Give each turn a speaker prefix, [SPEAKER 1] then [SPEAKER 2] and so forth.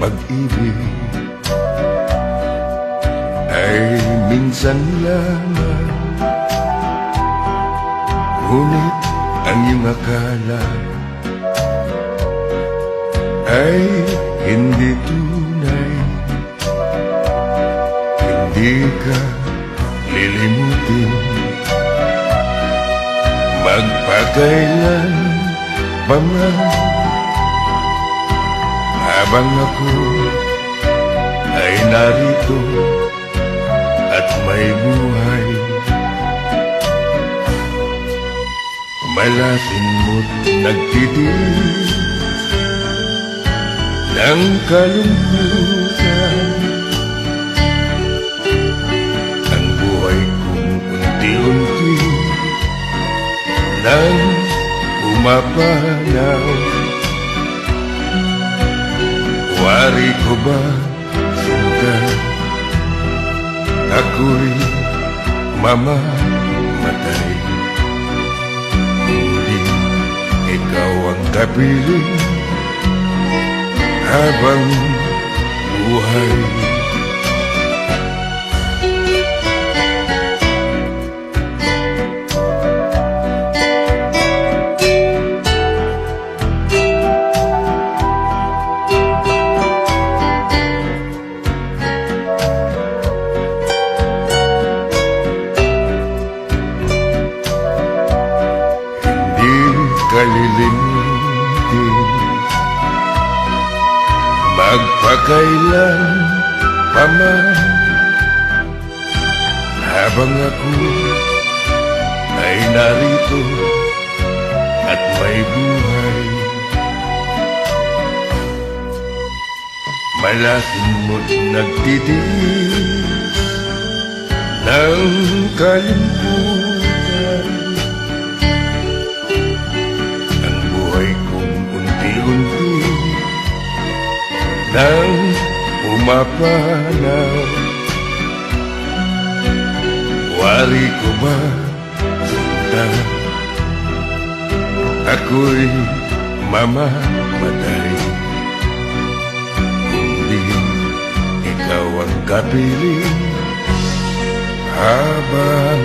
[SPEAKER 1] pag-ibig ay minsan lamang. Ngunit ang iyong akala ay hindi tunay. Hindi ka lilimutin. Magpakailan pa man Habang ako ay narito at may buhay. Malasin mo't nagtitig ng kalungkutan. Ang buhay kong unti-unti nang umapanaw Wari ko ba sinta Ako'y mamamatay? Hindi ikaw ang kapiling Habang buhay Hindi kalilimutin Magpakailan pa man Habang ako ay narito at may buhay. Malasin mo't nagtitiis ng kalimutan nang umapanaw. Wari ko ba sinta Ako'y mamamatay? Hindi ikaw ang kapiling Habang